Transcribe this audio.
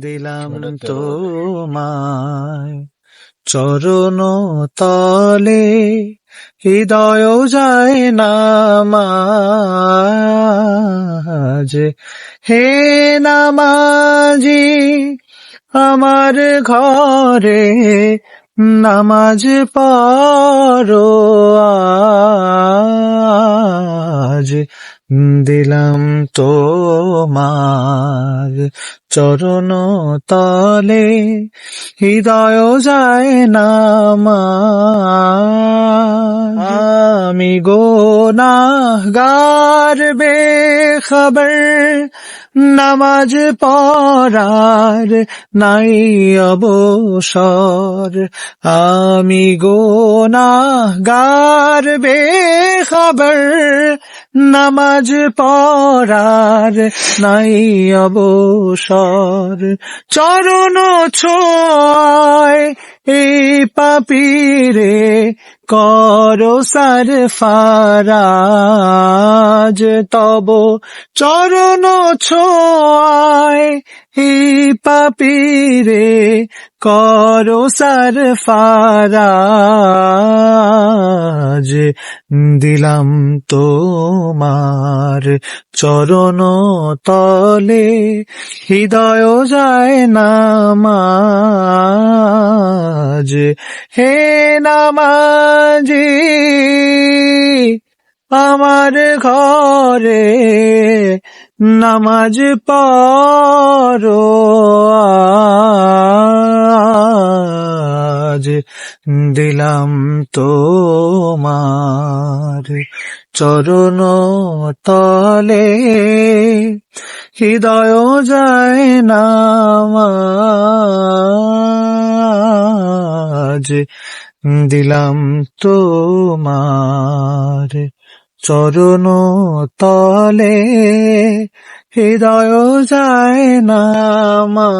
দিলাম তোমায়। চরণ তলে হৃদয় যায় না হে নামাজি আমার ঘরে নামাজ পড়ো। দিলাম তোমার চরণ তলে, হৃদয় যায় না আমি গো নাগার বে খবর নামাজ পড়ার নাই অবসর। আমি গো গার বে বেখবর নামাজ পড়ার নাই অবসর। চরণ ছোয় এই পাপিরে কর সার ফারাজ। তব চরণ ছোয় এই পাপিরে করো সার ফারাজ। দিলাম তোমার চরণ তলে, হৃদয় যায় না মাঝ হে নামাজি আমার ঘরে নামাজ পড়ো। আজ দিলাম তোমার চরণ তলে। হৃদয় যায় না আজ দিলাম তোমার চরণ তলে হৃদয় যায় না মা।